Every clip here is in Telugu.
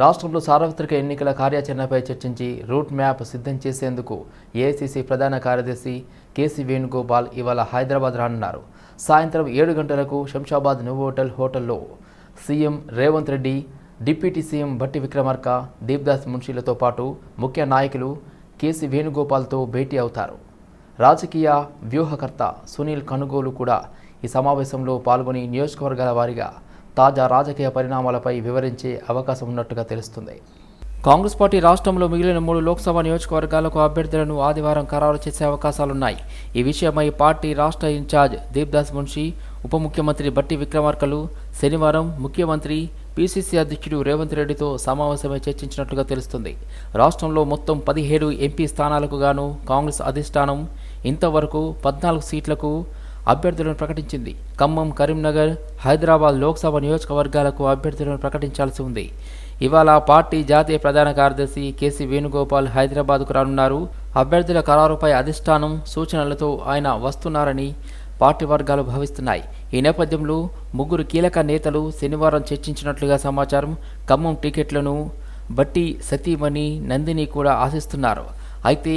రాష్ట్రంలో సార్వత్రిక ఎన్నికల కార్యాచరణపై చర్చించి రూట్ మ్యాప్ సిద్ధం చేసేందుకు ఏఐసిసి ప్రధాన కార్యదర్శి కేసీ వేణుగోపాల్ ఇవాళ హైదరాబాద్ రానున్నారు. సాయంత్రం ఏడు గంటలకు శంషాబాద్ న్యూ హోటల్ హోటల్లో CM Revanth Reddy deputy CM Bhatti Vikramarka Deepdas మున్షీలతో పాటు ముఖ్య నాయకులు కేసీ వేణుగోపాల్తో భేటీ అవుతారు. రాజకీయ వ్యూహకర్త సునీల్ కనుగోలు కూడా ఈ సమావేశంలో పాల్గొని నియోజకవర్గాల వారీగా తాజా రాజకీయ పరిణామాలపై వివరించే అవకాశం ఉన్నట్టుగా తెలుస్తుంది. కాంగ్రెస్ పార్టీ రాష్ట్రంలో మిగిలిన మూడు లోక్సభ నియోజకవర్గాలకు అభ్యర్థులను ఆదివారం ఖరారు చేసే అవకాశాలున్నాయి. ఈ విషయమై పార్టీ రాష్ట్ర ఇన్ఛార్జ్ దీప్దాస్ మున్షి ఉప ముఖ్యమంత్రి బట్టి విక్రమార్కలు శనివారం ముఖ్యమంత్రి పీసీసీ అధ్యక్షుడు రేవంత్ రెడ్డితో సమావేశమై చర్చించినట్లుగా తెలుస్తుంది. రాష్ట్రంలో మొత్తం పదిహేడు ఎంపీ స్థానాలకు గాను కాంగ్రెస్ అధిష్టానం ఇంతవరకు పద్నాలుగు సీట్లకు అభ్యర్థులను ప్రకటించింది. ఖమ్మం కరీంనగర్ హైదరాబాద్ లోక్సభ నియోజకవర్గాలకు అభ్యర్థులను ప్రకటించాల్సి ఉంది. ఇవాళ పార్టీ జాతీయ ప్రధాన కార్యదర్శి కేసీ వేణుగోపాల్ హైదరాబాద్కు రానున్నారు. అభ్యర్థుల ఖరారుపై అధిష్టానం సూచనలతో ఆయన వస్తున్నారని పార్టీ వర్గాలు భావిస్తున్నాయి. ఈ నేపథ్యంలో ముగ్గురు కీలక నేతలు శనివారం చర్చించినట్లుగా సమాచారం. ఖమ్మం టికెట్లను బట్టి సతీమణి నందిని కూడా ఆశిస్తున్నారు. అయితే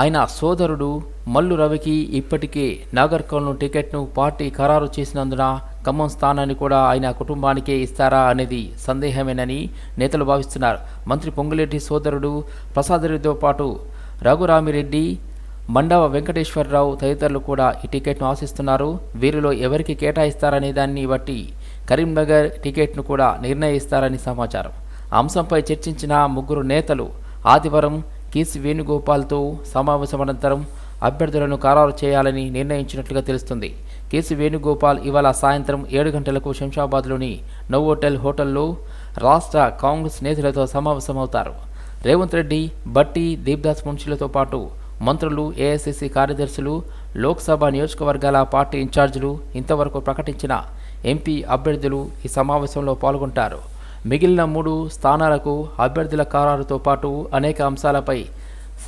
ఆయన సోదరుడు మల్లు రవికి ఇప్పటికే నాగర్కర్నూలు టికెట్ను పార్టీ ఖరారు చేసినందున ఖమ్మం స్థానాన్ని కూడా ఆయన కుటుంబానికే ఇస్తారా అనేది సందేహమేనని నేతలు భావిస్తున్నారు. మంత్రి పొంగులెడ్డి సోదరుడు ప్రసాద్ రెడ్డితో పాటు రఘురామిరెడ్డి మండవ వెంకటేశ్వరరావు తదితరులు కూడా ఈ టికెట్ను ఆశిస్తున్నారు. వీరిలో ఎవరికి కేటాయిస్తారనే దాన్ని బట్టి కరీంనగర్ టికెట్ను కూడా నిర్ణయిస్తారని సమాచారం. అంశంపై చర్చించిన ముగ్గురు నేతలు ఆదివారం కేసీ వేణుగోపాల్తో సమావేశం అనంతరం అభ్యర్థులను ఖరారు చేయాలని నిర్ణయించినట్లుగా తెలుస్తుంది. కేసీ వేణుగోపాల్ ఇవాళ సాయంత్రం ఏడు గంటలకు శంషాబాద్లోని నవోటెల్ హోటల్లో రాష్ట్ర కాంగ్రెస్ నేతలతో సమావేశమవుతారు. రేవంత్ రెడ్డి బట్టి దీప్దాస్ మున్షీలతో పాటు మంత్రులు ఏఐసిసి కార్యదర్శులు లోక్సభ నియోజకవర్గాల పార్టీ ఇన్ఛార్జీలు ఇంతవరకు ప్రకటించిన ఎంపీ అభ్యర్థులు ఈ సమావేశంలో పాల్గొంటారు. మిగిలిన మూడు స్థానాలకు అభ్యర్థుల ఖరారుతో పాటు అనేక అంశాలపై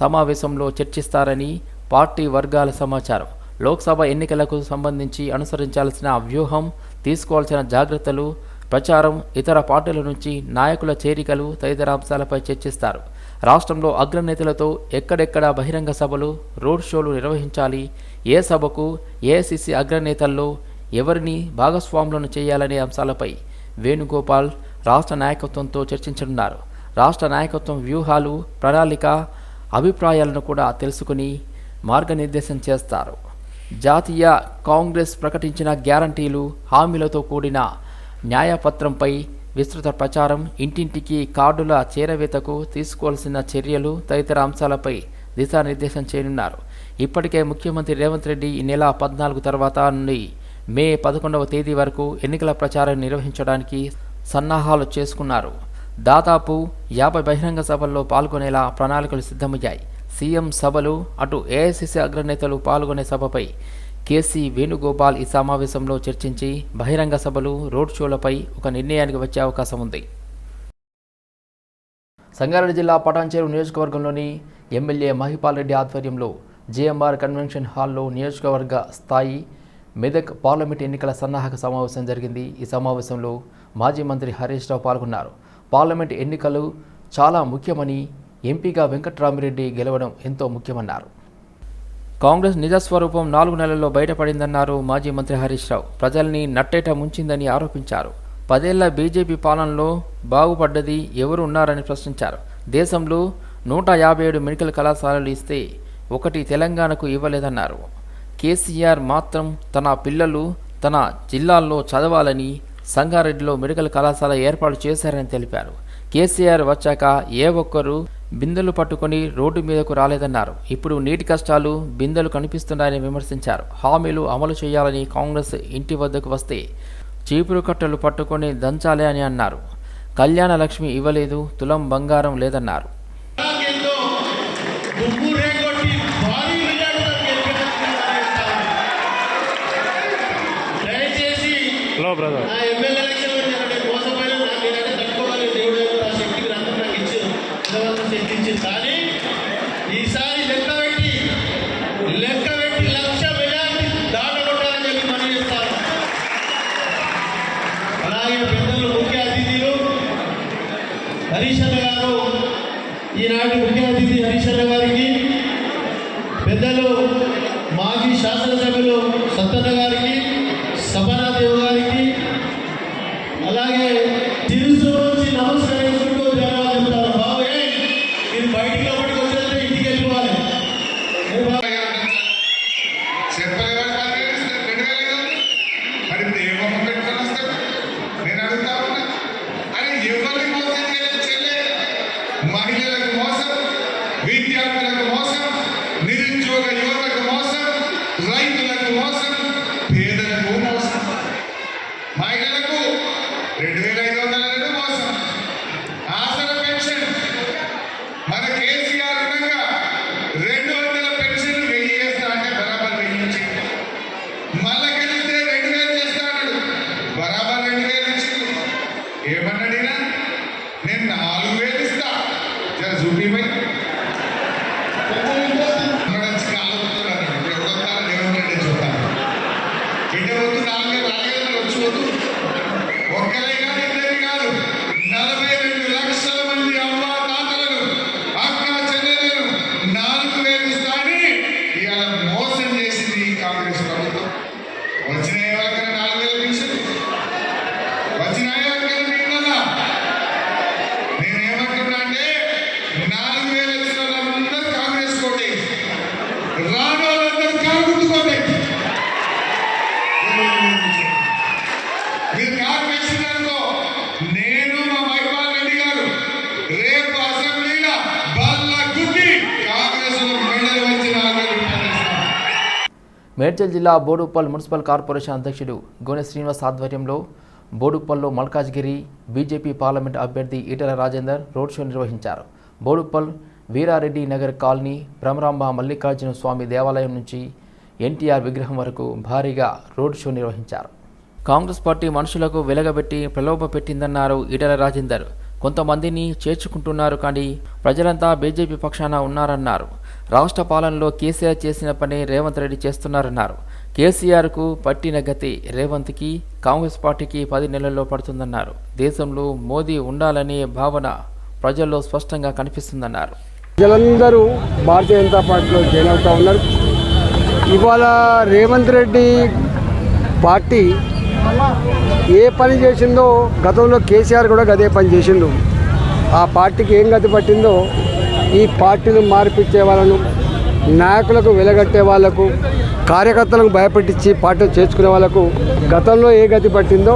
సమావేశంలో చర్చిస్తారని పార్టీ వర్గాల సమాచారం. లోక్సభ ఎన్నికలకు సంబంధించి అనుసరించాల్సిన వ్యూహం తీసుకోవాల్సిన జాగ్రత్తలు ప్రచారం ఇతర పార్టీల నుంచి నాయకుల చేరికలు తదితర అంశాలపై చర్చిస్తారు. రాష్ట్రంలో అగ్రనేతలతో ఎక్కడెక్కడ బహిరంగ సభలు రోడ్ షోలు నిర్వహించాలి ఏ సభకు ఏఐసిసి అగ్రనేతల్లో ఎవరిని భాగస్వాములను చేయాలనే అంశాలపై వేణుగోపాల్ రాష్ట్ర నాయకత్వంతో చర్చించనున్నారు. రాష్ట్ర నాయకత్వం వ్యూహాలు ప్రణాళిక అభిప్రాయాలను కూడా తెలుసుకుని మార్గనిర్దేశం చేస్తారు. జాతీయ కాంగ్రెస్ ప్రకటించిన గ్యారంటీలు హామీలతో కూడిన న్యాయపత్రంపై విస్తృత ప్రచారం ఇంటింటికి కార్డుల చేరవేతకు తీసుకోవాల్సిన చర్యలు తదితర అంశాలపై దిశానిర్దేశం చేయనున్నారు. ఇప్పటికే ముఖ్యమంత్రి రేవంత్ రెడ్డి ఈ నెల పద్నాలుగు తర్వాత నుండి మే పదకొండవ తేదీ వరకు ఎన్నికల ప్రచారం నిర్వహించడానికి సన్నాహాలు చేసుకున్నారు. దాదాపు యాభై బహిరంగ సభల్లో పాల్గొనేలా ప్రణాళికలు సిద్ధమయ్యాయి. సీఎం సభలు అటు ఏఐసిసి అగ్రనేతలు పాల్గొనే సభపై కేసీ వేణుగోపాల్ ఈ సమావేశంలో చర్చించి బహిరంగ సభలు రోడ్ షోలపై ఒక నిర్ణయానికి వచ్చే అవకాశం ఉంది. సంగారెడ్డి జిల్లా పటాన్చేరు నియోజకవర్గంలోని ఎమ్మెల్యే మహిపాల్ రెడ్డి ఆధ్వర్యంలో జేఎంఆర్ కన్వెన్షన్ హాల్లో నియోజకవర్గ స్థాయి మెదక్ పార్లమెంట్ ఎన్నికల సన్నాహక సమావేశం జరిగింది. ఈ సమావేశంలో మాజీ మంత్రి హరీష్ రావు పాల్గొన్నారు. పార్లమెంట్ ఎన్నికలు చాలా ముఖ్యమని ఎంపీగా వెంకట్రామిరెడ్డి గెలవడం ఎంతో ముఖ్యమన్నారు. కాంగ్రెస్ నిజస్వరూపం నాలుగు నెలల్లో బయటపడిందన్నారు మాజీ మంత్రి హరీష్ రావు. ప్రజల్ని నట్టేట ముంచిందని ఆరోపించారు. పదేళ్ళ బీజేపీ పాలనలో బాగుపడ్డది ఎవరు ఉన్నారని ప్రశ్నించారు. దేశంలో నూట యాభై ఏడు మెడికల్ కళాశాలలు ఇస్తే ఒకటి తెలంగాణకు ఇవ్వలేదన్నారు. కేసీఆర్ మాత్రం తన పిల్లలు తన జిల్లాల్లో చదవాలని సంగారెడ్డిలో మెడికల్ కళాశాల ఏర్పాటు చేశారని తెలిపారు. కేసీఆర్ వచ్చాక ఏ ఒక్కరూ బిందెలు పట్టుకొని రోడ్డు మీదకు రాలేదన్నారు. ఇప్పుడు నీటి కష్టాలు బిందెలు కనిపిస్తున్నాయని విమర్శించారు. హామీలు అమలు చేయాలని కాంగ్రెస్ ఇంటి వద్దకు వస్తే చీపురు కట్టలు పట్టుకొని దంచాలి అని అన్నారు. కళ్యాణ లక్ష్మి ఇవ్వలేదు తులం బంగారం లేదన్నారు. బ్రదర్. మేడ్చల్ జిల్లా బోడుప్పల్ మున్సిపల్ కార్పొరేషన్ అధ్యక్షుడు గోనె శ్రీనివాస్ ఆధ్వర్యంలో బోడుప్పల్లో మల్కాజ్గిరి బీజేపీ పార్లమెంట్ అభ్యర్థి ఈటల రాజేందర్ రోడ్ షో నిర్వహించారు. బోడుప్పల్ వీరారెడ్డి నగర్ కాలనీ భ్రమరాంబ మల్లికార్జున స్వామి దేవాలయం నుంచి ఎన్టీఆర్ విగ్రహం వరకు భారీగా రోడ్ షో నిర్వహించారు. కాంగ్రెస్ పార్టీ మనుషులకు వెలగబెట్టి ప్రలోభ పెట్టిందన్నారు ఈటల రాజేందర్. కొంతమందిని చేర్చుకుంటున్నారు కానీ ప్రజలంతా బీజేపీ పక్షాన ఉన్నారన్నారు. రాష్ట్ర పాలనలో కేసీఆర్ చేసిన పని రేవంత్ రెడ్డి చేస్తున్నారన్నారు. కేసీఆర్కు పట్టిన గతి రేవంత్కి కాంగ్రెస్ పార్టీకి పది నెలల్లో పడుతుందన్నారు. దేశంలో మోదీ ఉండాలనే భావన ప్రజల్లో స్పష్టంగా కనిపిస్తుందన్నారు. ప్రజలందరూ భారతీయ జనతా పార్టీలో జాయిన్ అవుతా ఉన్నారు. ఇవాళ రేవంత్ రెడ్డి పార్టీ ఏ పని చేసిందో గతంలో కేసీఆర్ కూడా అదే పని చేసిండు. ఆ పార్టీకి ఏం గతి పట్టిందో ఈ పార్టీని మార్పిచ్చే వాళ్ళను నాయకులకు వెలగట్టే వాళ్ళకు కార్యకర్తలకు భయపెట్టించి పార్టీలు చేర్చుకునే వాళ్ళకు గతంలో ఏ గతి పట్టిందో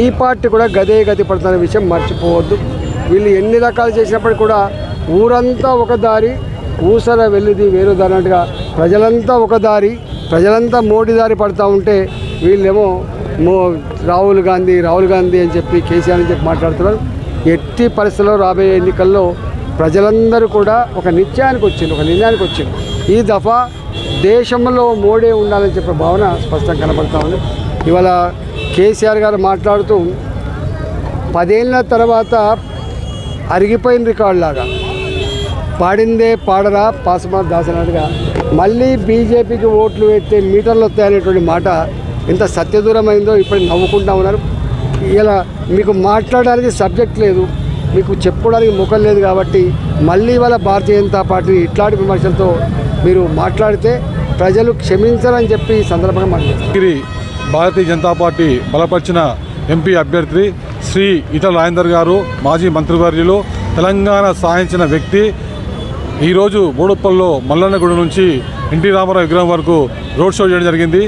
ఈ పార్టీ కూడా గదే గతి పడుతున్న విషయం మర్చిపోవద్దు. వీళ్ళు ఎన్ని రకాలు చేసినప్పటికీ కూడా ఊరంతా ఒక దారి ఊసర వెళ్ళిది వేరు దారి అన్నట్టుగా ప్రజలంతా ఒక దారి ప్రజలంతా మోడీ దారి పడుతూ ఉంటే వీళ్ళేమో మో రాహుల్ గాంధీ రాహుల్ గాంధీ అని చెప్పి కేసీఆర్ అని చెప్పి మాట్లాడుతున్నారు. ఎట్టి పరిస్థితుల్లో రాబోయే ఎన్నికల్లో ప్రజలందరూ కూడా ఒక నిత్యానికి వచ్చింది ఒక నిర్ణయానికి వచ్చింది ఈ దఫా దేశంలో మోడీ ఉండాలని చెప్పే భావన స్పష్టంగా కనబడతా ఉంది. ఇవాళ కేసీఆర్ గారు మాట్లాడుతూ పదేళ్ళ తర్వాత అరిగిపోయిన రికార్డులాగా పాడిందే పాడరా పాసమా దాస్ మళ్ళీ బీజేపీకి ఓట్లు వేస్తే మీటర్లు వస్తాయనేటువంటి మాట ఎంత సత్యదూరమైందో ఇప్పుడు నవ్వుకుంటా ఉన్నారు. ఇలా మీకు మాట్లాడడానికి సబ్జెక్ట్ లేదు మీకు చెప్పుకోవడానికి ముఖం లేదు కాబట్టి మళ్ళీ వాళ్ళ భారతీయ జనతా పార్టీ ఇట్లాంటి విమర్శలతో మీరు మాట్లాడితే ప్రజలు క్షమించాలని చెప్పి ఈ సందర్భంగా మాట్లాడారు భారతీయ జనతా పార్టీ బలపరిచిన ఎంపీ అభ్యర్థి శ్రీ ఇతల రాజేందర్ గారు మాజీ మంత్రివర్యులు తెలంగాణ సాధించిన వ్యక్తి ఈరోజు బోడుప్పల్లో మల్లన్నగూడ నుంచి ఎన్టీ రామారావు విగ్రహం వరకు రోడ్ షో చేయడం జరిగింది.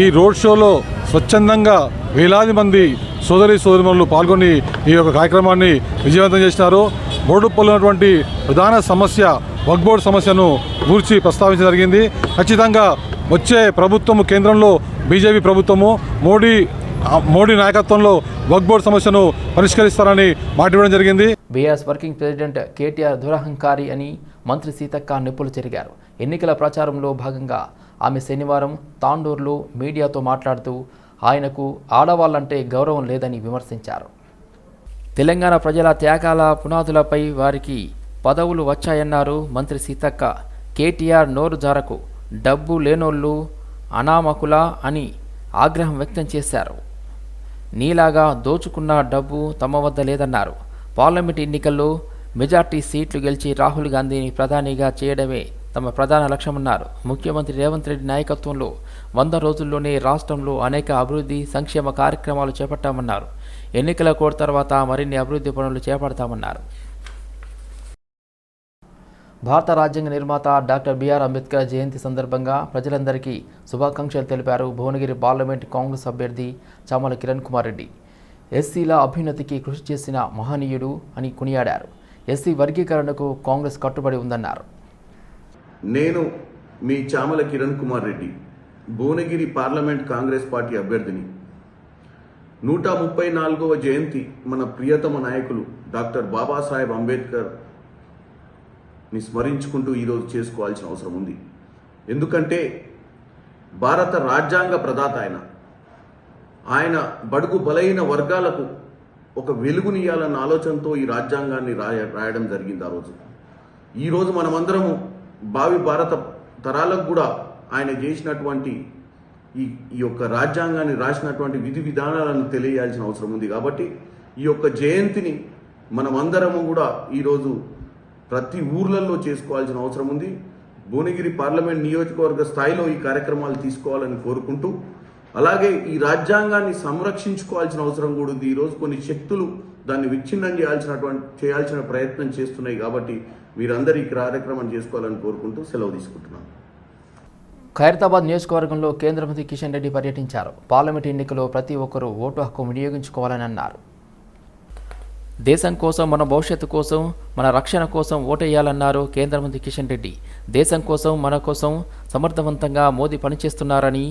ఈ రోడ్ షోలో స్వచ్ఛందంగా వేలాది మంది సోదరి సోదరిమణులు పాల్గొని ఈ యొక్క కార్యక్రమాన్ని విజయవంతం చేసినారు. బోడుప్పల్లో ఉన్నటువంటి ప్రధాన సమస్య వక్బోర్డ్ సమస్యను గూర్చి ప్రస్తావించడం జరిగింది. ఖచ్చితంగా వచ్చే ప్రభుత్వము కేంద్రంలో బీజేపీ ప్రభుత్వము మోడీ మోడీ నాయకత్వంలో వక్బోర్డ్ సమస్యను పరిష్కరిస్తారని మాట్లాడడం జరిగింది. బీఆర్ఎస్ వర్కింగ్ ప్రెసిడెంట్ కేటీఆర్ దురహంకారి అని మంత్రి సీతక్క నిప్పులు చెరిగారు. ఎన్నికల ప్రచారంలో భాగంగా ఆమె శనివారం తాండూరులో మీడియాతో మాట్లాడుతూ ఆయనకు ఆడవాళ్ళంటే గౌరవం లేదని విమర్శించారు. తెలంగాణ ప్రజల త్యాగాల పునాదులపై వారికి పదవులు వచ్చాయన్నారు మంత్రి సీతక్క. కేటీఆర్ నోరు జారకు డబ్బు లేనోళ్ళు అనామకుల అని ఆగ్రహం వ్యక్తం చేశారు. నీలాగా దోచుకున్న డబ్బు తమ వద్ద లేదన్నారు. పార్లమెంట్ ఎన్నికల్లో మెజార్టీ సీట్లు గెలిచి రాహుల్ గాంధీని ప్రధానిగా చేయడమే తమ ప్రధాన లక్ష్యమన్నారు. ముఖ్యమంత్రి రేవంత్ రెడ్డి నాయకత్వంలో వంద రోజుల్లోనే రాష్ట్రంలో అనేక అభివృద్ధి సంక్షేమ కార్యక్రమాలు చేపట్టామన్నారు. ఎన్నికల కోడ్ తర్వాత మరిన్ని అభివృద్ధి పనులు చేపడతామన్నారు. భారత రాజ్యాంగ నిర్మాత డాక్టర్ బిఆర్ అంబేద్కర్ జయంతి సందర్భంగా ప్రజలందరికీ శుభాకాంక్షలు తెలిపారు భువనగిరి పార్లమెంట్ కాంగ్రెస్ అభ్యర్థి చామల కిరణ్ కుమార్ రెడ్డి. ఎస్సీల అభ్యున్నతికి కృషి చేసిన మహనీయుడు అని కొనియాడారు. ఎస్సీ వర్గీకరణకు కాంగ్రెస్ కట్టుబడి ఉందన్నారు. నేను మీ చామల కిరణ్ కుమార్ రెడ్డి భువనగిరి పార్లమెంట్ కాంగ్రెస్ పార్టీ అభ్యర్థిని. నూట ముప్పై నాలుగవ జయంతి మన ప్రియతమ నాయకులు డాక్టర్ బాబాసాహెబ్ అంబేద్కర్ని స్మరించుకుంటూ ఈరోజు చేసుకోవాల్సిన అవసరం ఉంది. ఎందుకంటే భారత రాజ్యాంగ ప్రదాత ఆయన. ఆయన బడుగు బలైన వర్గాలకు ఒక వెలుగునియాలన్న ఆలోచనతో ఈ రాజ్యాంగాన్ని రాయ రాయడం జరిగింది ఆ రోజు. ఈరోజు మనమందరము భావి భారత తరాలకు కూడా ఆయన చేసినటువంటి ఈ ఈ యొక్క రాజ్యాంగాన్ని రాసినటువంటి విధి విధానాలను తెలియాల్సిన అవసరం ఉంది కాబట్టి ఈ యొక్క జయంతిని మనమందరము కూడా ఈరోజు ప్రతి ఊర్లలో చేసుకోవాల్సిన అవసరం ఉంది. భువనగిరి పార్లమెంట్ నియోజకవర్గ స్థాయిలో ఈ కార్యక్రమాలు తీసుకోవాలని కోరుకుంటూ అలాగే ఈ రాజ్యాంగాన్ని సంరక్షించుకోవాల్సిన అవసరం కూడా ఉంది. ఈరోజు కొన్ని శక్తులు దాన్ని విచ్ఛిన్నం చేయాల్సినటువంటి చేయాల్సిన ప్రయత్నం చేస్తున్నాయి కాబట్టి మీరందరూ ఈ కార్యక్రమం చేసుకోవాలని కోరుకుంటూ సెలవు తీసుకుంటున్నాను. ఖైరతాబాద్ నియోజకవర్గంలో కేంద్ర మంత్రి కిషన్ రెడ్డి పర్యటించారు. పార్లమెంట్ ఎన్నికల్లో ప్రతి ఒక్కరూ ఓటు హక్కు వినియోగించుకోవాలని అన్నారు. దేశం కోసం మన భవిష్యత్తు కోసం మన రక్షణ కోసం ఓటేయాలన్నారు కేంద్ర మంత్రి కిషన్ రెడ్డి. దేశం కోసం మన కోసం సమర్థవంతంగా మోదీ పనిచేస్తున్నారని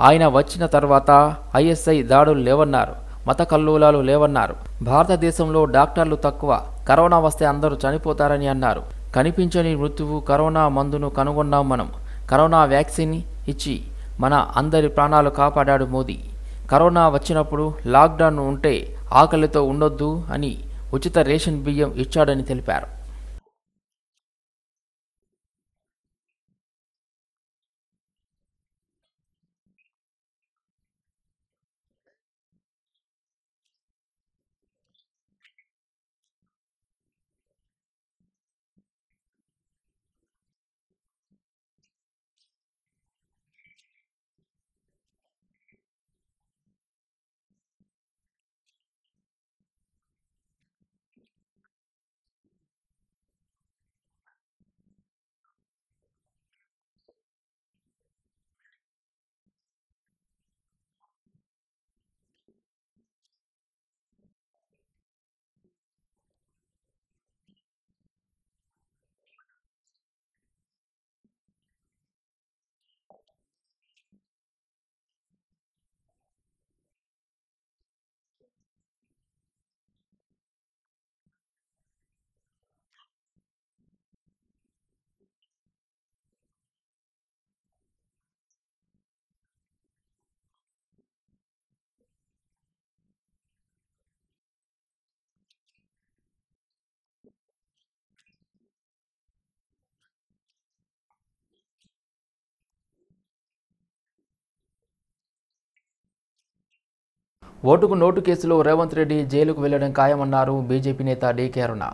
ఆయన వచ్చిన తర్వాత ఐఎస్ఐ దాడులు లేవన్నారు మత కల్లోలాలు లేవన్నారు. భారతదేశంలో డాక్టర్లు తక్కువ కరోనా వస్తే అందరూ చనిపోతారని అన్నారు. కనిపించని మృత్యువు కరోనా మందును కనుగొన్నాం మనం. కరోనా వ్యాక్సిన్ ఇచ్చి మన అందరి ప్రాణాలు కాపాడాడు మోదీ. కరోనా వచ్చినప్పుడు లాక్డౌన్ ఉంటే ఆకలితో ఉండొద్దు అని ఉచిత రేషన్ బియ్యం ఇచ్చాడని తెలిపారు. ఓటుకు నోటు కేసులో రేవంత్ రెడ్డి జైలుకు వెళ్ళడం ఖాయమన్నారు బీజేపీ నేత డీకే అరుణ.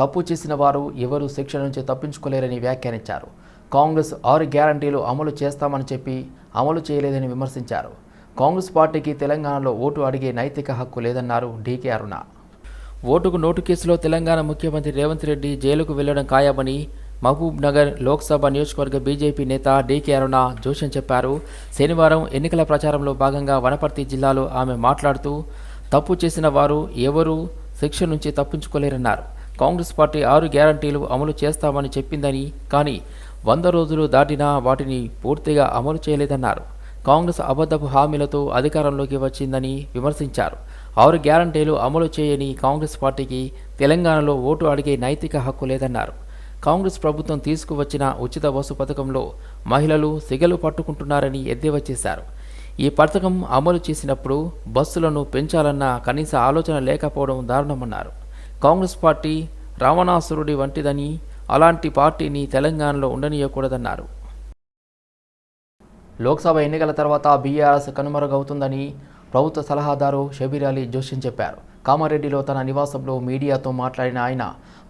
తప్పు చేసిన వారు ఎవరు శిక్ష నుంచి తప్పించుకోలేరని వ్యాఖ్యానించారు. కాంగ్రెస్ ఆరు గ్యారంటీలు అమలు చేస్తామని చెప్పి అమలు చేయలేదని విమర్శించారు. కాంగ్రెస్ పార్టీకి తెలంగాణలో ఓటు అడిగే నైతిక హక్కు లేదన్నారు డీకే అరుణ. ఓటుకు నోటు కేసులో తెలంగాణ ముఖ్యమంత్రి రేవంత్ రెడ్డి జైలుకు వెళ్ళడం ఖాయమని మహబూబ్నగర్ లోక్సభ నియోజకవర్గ బీజేపీ నేత డీకే అరుణ జోషన్ చెప్పారు. శనివారం ఎన్నికల ప్రచారంలో భాగంగా వనపర్తి జిల్లాలో ఆమె మాట్లాడుతూ తప్పు చేసిన వారు ఎవరూ? శిక్ష నుంచి తప్పించుకోలేరన్నారు. కాంగ్రెస్ పార్టీ ఆరు గ్యారంటీలు అమలు చేస్తామని చెప్పిందని కానీ వంద రోజులు దాటినా వాటిని పూర్తిగా అమలు చేయలేదన్నారు. కాంగ్రెస్ అబద్ధపు హామీలతో అధికారంలోకి వచ్చిందని విమర్శించారు. ఆరు గ్యారంటీలు అమలు చేయని కాంగ్రెస్ పార్టీకి తెలంగాణలో ఓటు అడిగే నైతిక హక్కు లేదన్నారు. కాంగ్రెస్ ప్రభుత్వం తీసుకువచ్చిన ఉచిత బస్సు పథకంలో మహిళలు సిగలు పట్టుకుంటున్నారని ఎద్దేవా చేశారు. ఈ పథకం అమలు చేసినప్పుడు బస్సులను పెంచాలన్న కనీస ఆలోచన లేకపోవడం దారుణమన్నారు. కాంగ్రెస్ పార్టీ రావణాసురుడి వంటిదని అలాంటి పార్టీని తెలంగాణలో ఉండనీయకూడదన్నారు. లోక్సభ ఎన్నికల తర్వాత బీఆర్ఎస్ కనుమరుగవుతుందని ప్రభుత్వ సలహాదారు షబీర్ అలీ జోషిన్ చెప్పారు. కామారెడ్డిలో తన నివాసంలో మీడియాతో మాట్లాడిన ఆయన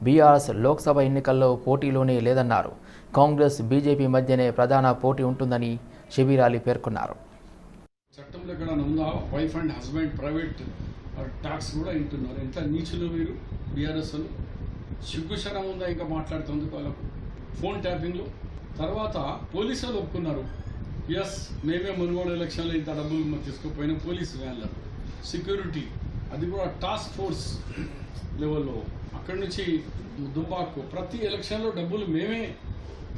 బీఆర్ఎస్ లోక్సభ ఎన్నికల్లో పోటీలోనే లేదన్నారు. కాంగ్రెస్ బీజేపీ మధ్యనే ప్రధాన పోటీ ఉంటుందని షబీరాలి పేర్కొన్నారు. చట్టంలో ఎక్కడ ఉందా? Wife and husband private tax కూడా వింటున్నారు. ఎంత నీచులు మీరు బీఆర్ఎస్ సిగ్గుశరం ఉందా ఇంకా మాట్లాడుతుంది వాళ్ళకు? ఫోన్ ట్యాపింగ్లో? తర్వాత పోలీసు వాళ్ళు ఒప్పుకున్నారు. ఎస్ మేమే మునుగోడు ఎలక్షన్లో ఇంత డబ్బులు తీసుకుపోయిన పోలీసు వ్యాన్లో. సెక్యూరిటీ. అది కూడా టాస్క్ ఫోర్స్ లెవెల్లో అక్కడి నుంచి దుబ్బాకు ప్రతి ఎలక్షన్లో డబ్బులు మేమే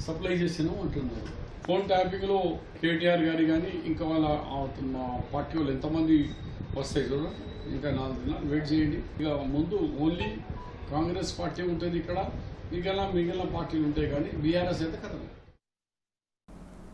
సప్లై చేసినాం అంటున్నారు. ఫోన్ ట్యాపింగ్లో కేటీఆర్ గారి కానీ ఇంకా వాళ్ళ మా పార్టీ వాళ్ళు ఎంతమంది వస్తాయి చూడండి ఇంకా నాలుగు దినాలు వెయిట్ చేయండి. ఇక ముందు ఓన్లీ కాంగ్రెస్ పార్టీ ఉంటుంది ఇక్కడ. మిగిలిన మిగిలిన పార్టీలు ఉంటాయి కానీ బీఆర్ఎస్ అయితే కదా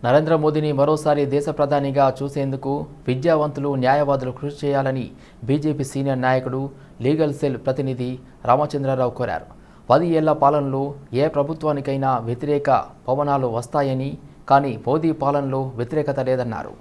నరేంద్ర మోదీని మరోసారి దేశ ప్రధానిగా చూసేందుకు విద్యావంతులు న్యాయవాదులు కృషి చేయాలని బీజేపీ సీనియర్ నాయకుడు లీగల్ సెల్ ప్రతినిధి రామచంద్రరావు కోరారు. పది ఏళ్ళ పాలనలో ఏ ప్రభుత్వానికైనా వ్యతిరేక పవనాలు వస్తాయని కానీ మోదీ పాలనలో వ్యతిరేకత లేదన్నారు.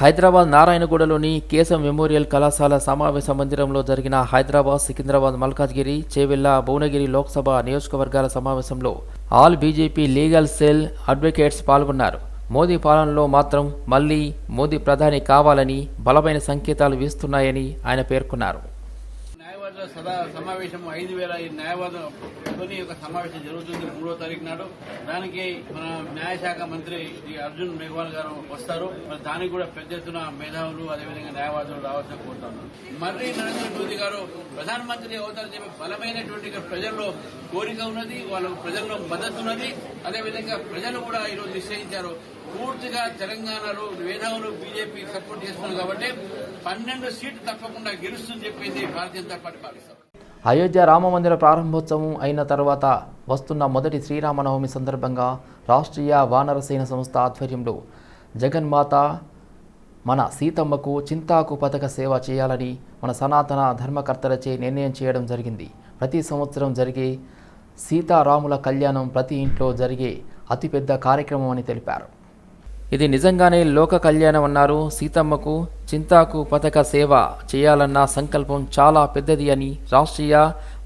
హైదరాబాద్ నారాయణగూడలోని కేశం మెమోరియల్ కళాశాల సమావేశ మందిరంలో జరిగిన హైదరాబాద్ సికింద్రాబాద్ మల్కాజ్గిరి చేవెళ్ళ భువనగిరి లోక్సభ నియోజకవర్గాల సమావేశంలో all BJP legal cell advocates పాల్గొన్నారు. మోదీ పాలనలో మాత్రం మళ్ళీ మోదీ ప్రధాని కావాలని బలమైన సంకేతాలు వీస్తున్నాయని ఆయన పేర్కొన్నారు. న్యాయవాదుల సదా సమావేశం ఐదు వేల న్యాయవాదులతోని ఒక సమావేశం జరుగుతుంది మూడో తారీఖు నాడు. దానికి మన న్యాయశాఖ మంత్రి శ్రీ అర్జున్ మేఘవాల్ గారు వస్తారు. మరి దానికి కూడా పెద్ద ఎత్తున మేధావులు అదేవిధంగా న్యాయవాదులు రావాల్సిన కోరుతాను మర్రి నరేంద్ర మోదీ గారు ప్రధానమంత్రి అవుతారని చెప్పి బలమైనటువంటి ప్రజల్లో కోరిక ఉన్నది వాళ్ళ ప్రజల్లో మద్దతు ఉన్నది. అదేవిధంగా ప్రజలు కూడా ఈరోజు నిశ్చయించారు. పూర్తిగా తెలంగాణలో మేధావులు బీజేపీ సపోర్ట్ చేస్తున్నారు కాబట్టి పన్నెండు సీట్లు తప్పకుండా గెలుస్తుందని చెప్పింది భారతీయ జనతా పార్టీ భావిస్తాం అయోధ్య రామమందిర ప్రారంభోత్సవం అయిన తర్వాత వస్తున్న మొదటి శ్రీరామనవమి సందర్భంగా రాష్ట్రీయ వానరసేన సంస్థ ఆధ్వర్యంలో జగన్మాత మన సీతమ్మకు చింతాకు పథక సేవ చేయాలని మన సనాతన ధర్మకర్తలచే నిర్ణయం చేయడం జరిగింది. ప్రతి సంవత్సరం జరిగే సీతారాముల కళ్యాణం ప్రతి ఇంట్లో జరిగే అతిపెద్ద కార్యక్రమం అని తెలిపారు. ఇది నిజంగానే లోక కళ్యాణం అన్నారు సీతమ్మకు చింతాకు పథక సేవ చేయాలన్న సంకల్పం చాలా పెద్దది అని రాష్ట్రీయ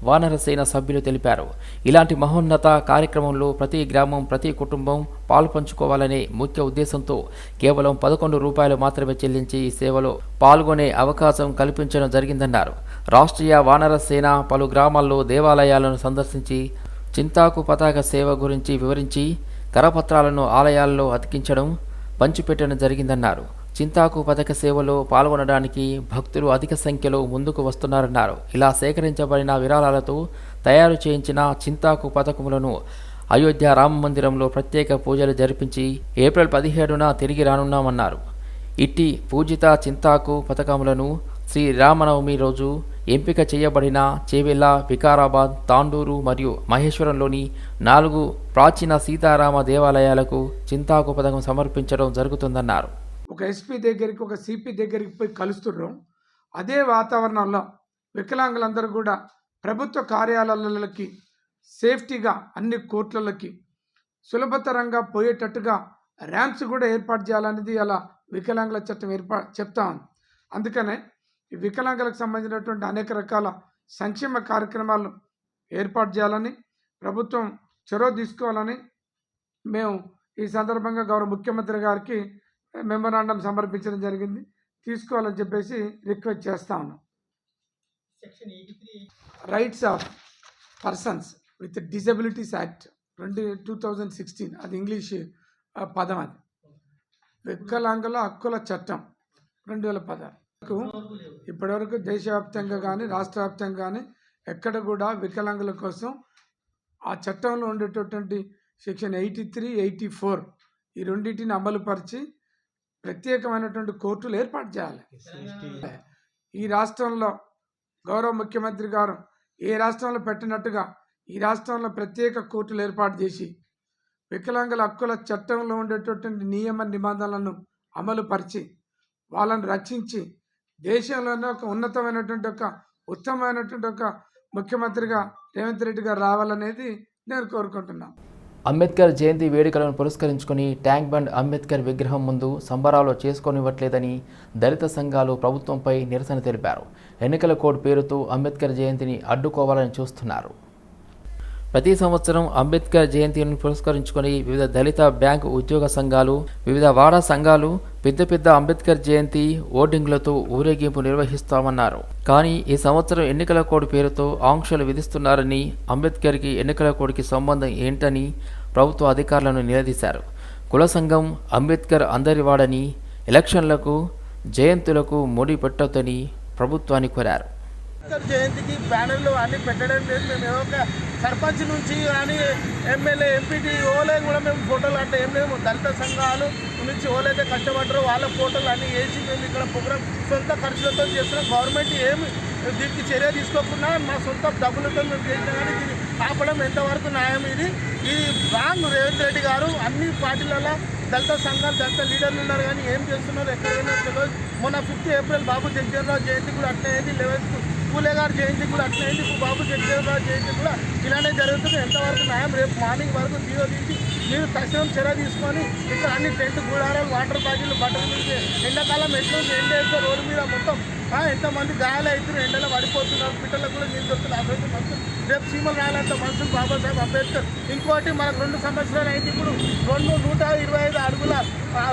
వానరసేన సభ్యులు తెలిపారు. ఇలాంటి మహోన్నత కార్యక్రమంలో ప్రతి గ్రామం ప్రతి కుటుంబం పాల్పంచుకోవాలనే ముఖ్య ఉద్దేశంతో కేవలం పదకొండు రూపాయలు మాత్రమే చెల్లించి ఈ సేవలో పాల్గొనే అవకాశం కల్పించడం జరిగిందన్నారు. రాష్ట్రీయ వానరసేన పలు గ్రామాల్లో దేవాలయాలను సందర్శించి చింతాకు పతాక సేవ గురించి వివరించి కరపత్రాలను ఆలయాల్లో అతికించడం పంచిపెట్టడం జరిగిందన్నారు. చింతాకు పథక సేవలో పాల్గొనడానికి భక్తులు అధిక సంఖ్యలో ముందుకు వస్తున్నారన్నారు. ఇలా సేకరించబడిన విరాళాలతో తయారు చేయించిన చింతాకు పథకములను అయోధ్య రామ మందిరంలో ప్రత్యేక పూజలు జరిపించి ఏప్రిల్ పదిహేడున తిరిగి రానున్నామన్నారు. ఇట్టి పూజిత చింతాకు పథకములను శ్రీ రామనవమి రోజు ఎంపిక చేయబడిన చేవెళ్ళ వికారాబాద్ తాండూరు మరియు మహేశ్వరంలోని నాలుగు ప్రాచీన సీతారామ దేవాలయాలకు చింతాకు పథకం సమర్పించడం జరుగుతుందన్నారు. ఒక ఎస్పీ దగ్గరికి ఒక సిపి దగ్గరికి పోయి కలుస్తున్నాం అదే వాతావరణంలో వికలాంగులందరూ కూడా ప్రభుత్వ కార్యాలయాలకి సేఫ్టీగా అన్ని కోర్టులకి సులభతరంగా పోయేటట్టుగా ర్యాంప్స్ కూడా ఏర్పాటు చేయాలనేది అలా వికలాంగుల చట్టం ఏర్పా చెప్తా ఉంది. అందుకనే ఈ వికలాంగులకు సంబంధించినటువంటి అనేక రకాల సంక్షేమ కార్యక్రమాలు ఏర్పాటు చేయాలని ప్రభుత్వం చొరవ తీసుకోవాలని మేము ఈ సందర్భంగా గౌరవ ముఖ్యమంత్రి గారికి మెమరాండం సమర్పించడం జరిగింది. తీసుకోవాలని చెప్పేసి రిక్వెస్ట్ చేస్తా ఉన్నాం. Rights of persons with disabilities act twenty two thousand sixteen అది ఇంగ్లీష్ పదం అది. వికలాంగుల హక్కుల చట్టం రెండు వేల పదహారు. ఇప్పటివరకు దేశవ్యాప్తంగా కానీ రాష్ట్ర వ్యాప్తంగా కానీ ఎక్కడ కూడా వికలాంగుల కోసం ఆ చట్టంలో ఉండేటటువంటి section eighty three eighty four ఈ రెండింటిని అమలుపరిచి ప్రత్యేకమైనటువంటి కోర్టులు ఏర్పాటు చేయాలి. ఈ రాష్ట్రంలో గౌరవ ముఖ్యమంత్రి గారు ఏ రాష్ట్రంలో పెట్టినట్టుగా ఈ రాష్ట్రంలో ప్రత్యేక కోర్టులు ఏర్పాటు చేసి వికలాంగుల హక్కుల చట్టంలో ఉండేటటువంటి నియమ నిబంధనలను అమలుపరిచి వాళ్ళని రక్షించి దేశంలోనే ఒక ఉన్నతమైనటువంటి ఒక ఉత్తమమైనటువంటి ఒక ముఖ్యమంత్రిగా రేవంత్ రెడ్డి గారు రావాలనేది నేను కోరుకుంటున్నాను అంబేద్కర్ జయంతి వేడుకలను పురస్కరించుకుని ట్యాంక్ బండ్ అంబేద్కర్ విగ్రహం ముందు సంబరాలు చేసుకోనివ్వట్లేదని దళిత సంఘాలు ప్రభుత్వంపై నిరసన తెలిపారు. ఎన్నికల కోడ్ పేరుతో అంబేద్కర్ జయంతిని అడ్డుకోవాలని చూస్తున్నారు. ప్రతి సంవత్సరం అంబేద్కర్ జయంతిని పురస్కరించుకొని వివిధ దళిత బ్యాంకు ఉద్యోగ సంఘాలు వివిధ వాడా సంఘాలు పెద్ద పెద్ద అంబేద్కర్ జయంతి ఓటింగ్లతో ఊరేగింపు నిర్వహిస్తామన్నారు. కానీ ఈ సంవత్సరం ఎన్నికల కోడ్ పేరుతో ఆంక్షలు విధిస్తున్నారని అంబేద్కర్కి ఎన్నికల కోడ్కి సంబంధం ఏంటని ప్రభుత్వ అధికారులను నిలదీశారు. కుల సంఘం అంబేద్కర్ అందరివాడని ఎలక్షన్లకు జయంతులకు ముడి పెట్టొద్దని ప్రభుత్వాన్ని కోరారు. అంబేద్కర్ జయంతికి బ్యానర్లు అన్ని పెట్టడం లేదు. మేము ఏదో ఒక సర్పంచ్ నుంచి కానీ ఎమ్మెల్యే ఎంపీటీ ఓలే కూడా మేము ఫోటోలు అంటే ఏం లేవు దళిత సంఘాలు నుంచి ఓలైతే కష్టపడ్డారో వాళ్ళ ఫోటోలు అన్నీ వేసి మేము ఇక్కడ ప్రోగ్రామ్ సొంత ఖర్చులతో చేస్తున్నాం గవర్నమెంట్ ఏమి దీనికి చర్య తీసుకోకుండా మా సొంత డబ్బులతో మేము చేసినా కానీ దీన్ని ఆపడం ఎంతవరకు న్యాయం ఇది? ఇది రాంగ్ రేవంత్ రెడ్డి గారు అన్ని పార్టీలలో దళిత సంఘాలు దళిత లీడర్లు ఉన్నారు కానీ ఏం చేస్తున్నారు ఎక్కడైనా తెలియదు. మొన్న ఫిఫ్త్ ఏప్రిల్ బాబు జగజీవనరావు జయంతి కూడా అట్లే లెవెన్త్ పూలే గారి జయంతి కూడా అట్లే అయింది. ఇప్పుడు బాబు జయంతి కూడా ఇలానే జరుగుతుంది. ఎంతవరకు న్యాయం? రేపు మార్నింగ్ వరకు జీరో తీసి మీరు తక్షణం చర్య తీసుకొని ఇక్కడ అన్ని టెంట్ గుడారాలు వాటర్ బాటిల్ బట్టలు నుంచి ఎండాకాలం ఎట్లా ఎండ వేస్తే రోడ్డు మీద మొత్తం ఎంతమంది గాయాలు అవుతున్నారు ఎండలో పడిపోతున్నారు? పిట్టలకు కూడా నీళ్ళు దొరుకుతుంది అసలు మనుషులు రేపు సీమలు రాయాలంటే మనుషులు బాబాసాహెబ్ అంబేద్కర్. ఇంకోటి మనకు రెండు సంవత్సరాలు అయింది ఇప్పుడు. రెండు నూట ఇరవై ఐదు అడుగుల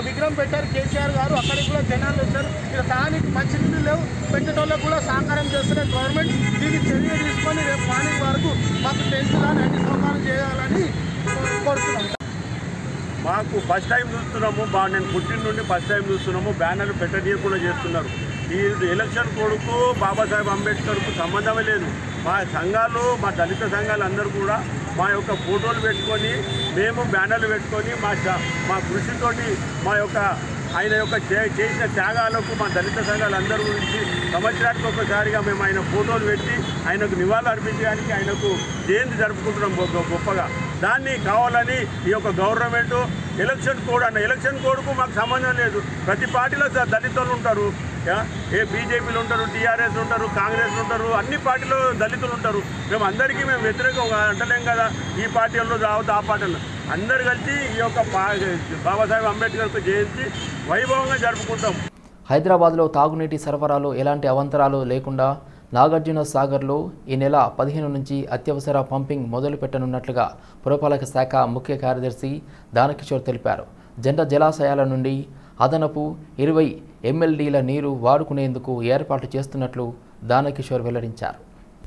విగ్రహం పెట్టారు కేసీఆర్ గారు. అక్కడికి కూడా జనాలు వచ్చారు. ఇక్కడ దానికి మంచినీళ్ళు లేవు. పెట్టేటోళ్ళకు కూడా సహకారం చేస్తున్న గవర్నమెంట్. దీనికి చర్య తీసుకొని రేపు మార్నింగ్ వరకు మాకు టెంట్ కానీ అన్ని సౌకర్యం చేయాలని కోరుతున్నాం. మాకు ఫస్ట్ టైం చూస్తున్నాము. బా నేను పుట్టిన నుండి ఫస్ట్ టైం చూస్తున్నాము. బ్యానర్లు పెట్టనీయకుండా చేస్తున్నారు. ఈ ఎలక్షన్ కొడుకు బాబాసాహెబ్ అంబేద్కర్కు సంబంధమే లేదు. మా సంఘాలు మా దళిత సంఘాలు అందరూ కూడా మా యొక్క ఫోటోలు పెట్టుకొని మేము బ్యానర్లు పెట్టుకొని మా మా కృషితోటి మా యొక్క ఆయన యొక్క చే- చేసిన త్యాగాలకు మా దళిత సంఘాలు అందరి గురించి సంవత్సరానికి ఒకసారిగా మేము ఆయన ఫోటోలు పెట్టి ఆయనకు నివాళులు అర్పించడానికి ఆయనకు జయంతి జరుపుకుంటున్నాం గొప్పగా. దాన్ని కావాలని ఈ యొక్క గవర్నమెంట్ ఎలక్షన్ కోడ్ అన్న ఎలక్షన్ కోడ్కు మాకు సంబంధం లేదు. ప్రతి పార్టీలో దళితులు ఉంటారు. ఏ బీజేపీలు ఉంటారు టీఆర్ఎస్ ఉంటారు కాంగ్రెస్ ఉంటారు అన్ని పార్టీలో దళితులు ఉంటారు. మేము అందరికీ మేము వ్యతిరేకం అంటలేం కదా ఈ పార్టీలో రావద్దు ఆ పార్టీలో అందరు కలిసి ఈ యొక్క బాబాసాహెబ్ అంబేద్కర్ జయంతి వైభవంగా జరుపుకుంటాం. హైదరాబాద్లో తాగునీటి సరఫరాలో ఎలాంటి అవంతరాలు లేకుండా నాగార్జున సాగర్లో ఈ నెల పదిహేను నుంచి అత్యవసర పంపింగ్ మొదలు పెట్టనున్నట్లుగా పురపాలక శాఖ ముఖ్య కార్యదర్శి దానకిషోర్ తెలిపారు. జెండా జలాశయాల నుండి అదనపు ఇరవై ఎమ్మెల్డీల నీరు వాడుకునేందుకు ఏర్పాటు చేస్తున్నట్లు దానకిషోర్ వెల్లడించారు.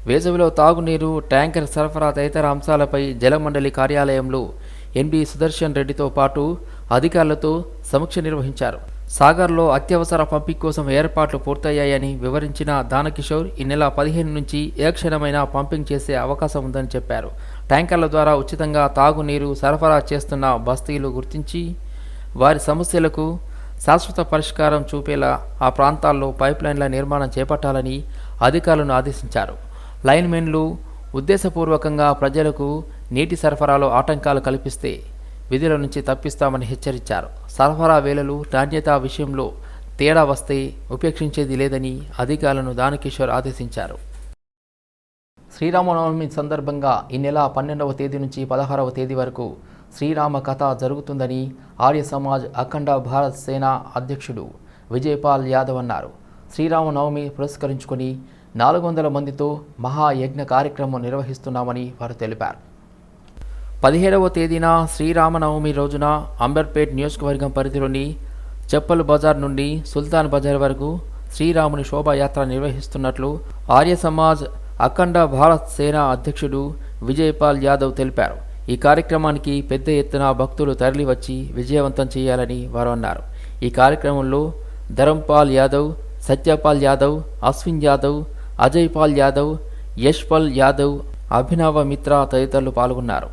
వేసవిలో తాగునీరు ట్యాంకర్ సరఫరా తదితర అంశాలపై జలమండలి కార్యాలయంలో ఎంపీ సుదర్శన్ రెడ్డితో పాటు అధికారులతో సమీక్ష నిర్వహించారు. సాగర్లో అత్యవసర పంపింగ్ కోసం ఏర్పాట్లు పూర్తయ్యాయని వివరించిన దానకిషోర్ ఈ నెల పదిహేను నుంచి ఏ క్షణమైనా పంపింగ్ చేసే అవకాశం ఉందని చెప్పారు. ట్యాంకర్ల ద్వారా ఉచితంగా తాగునీరు సరఫరా చేస్తున్న బస్తీలు గుర్తించి వారి సమస్యలకు శాశ్వత పరిష్కారం చూపేలా ఆ ప్రాంతాల్లో పైప్లైన్ల నిర్మాణం చేపట్టాలని అధికారులను ఆదేశించారు. లైన్మెన్లు ఉద్దేశపూర్వకంగా ప్రజలకు నీటి సరఫరాలో ఆటంకాలు కల్పిస్తే విధుల నుంచి తప్పిస్తామని హెచ్చరించారు. సరఫరా వేళలు నాణ్యత విషయంలో తేడా వస్తే ఉపేక్షించేది లేదని అధికారులను దానకిషోర్ ఆదేశించారు. శ్రీరామనవమి సందర్భంగా ఈ నెల పన్నెండవ తేదీ నుంచి పదహారవ తేదీ వరకు శ్రీరామ కథ జరుగుతుందని ఆర్య సమాజ్ అఖండ భారత్ సేన అధ్యక్షుడు విజయపాల్ యాదవ్ అన్నారు. శ్రీరామనవమి పురస్కరించుకొని నాలుగు వందల మందితో మహాయజ్ఞ కార్యక్రమం నిర్వహిస్తున్నామని వారు తెలిపారు. పదిహేడవ తేదీన శ్రీరామనవమి రోజున అంబర్పేట్ నియోజకవర్గం పరిధిలోని చెప్పల్ బజార్ నుండి సుల్తాన్ బజార్ వరకు శ్రీరాముని శోభాయాత్ర నిర్వహిస్తున్నట్లు ఆర్య సమాజ్ అఖండ భారత్ సేన అధ్యక్షుడు విజయపాల్ యాదవ్ తెలిపారు. ఈ కార్యక్రమానికి పెద్ద ఎత్తున భక్తులు తరలివచ్చి విజయవంతం చేయాలని వారు అన్నారు. ఈ కార్యక్రమంలో ధరంపాల్ యాదవ్ సత్యపాల్ యాదవ్ అశ్విన్ యాదవ్ అజయ్ పాల్ యాదవ్ యశ్పాల్ యాదవ్ అభినవ మిత్ర తదితరులు పాల్గొన్నారు.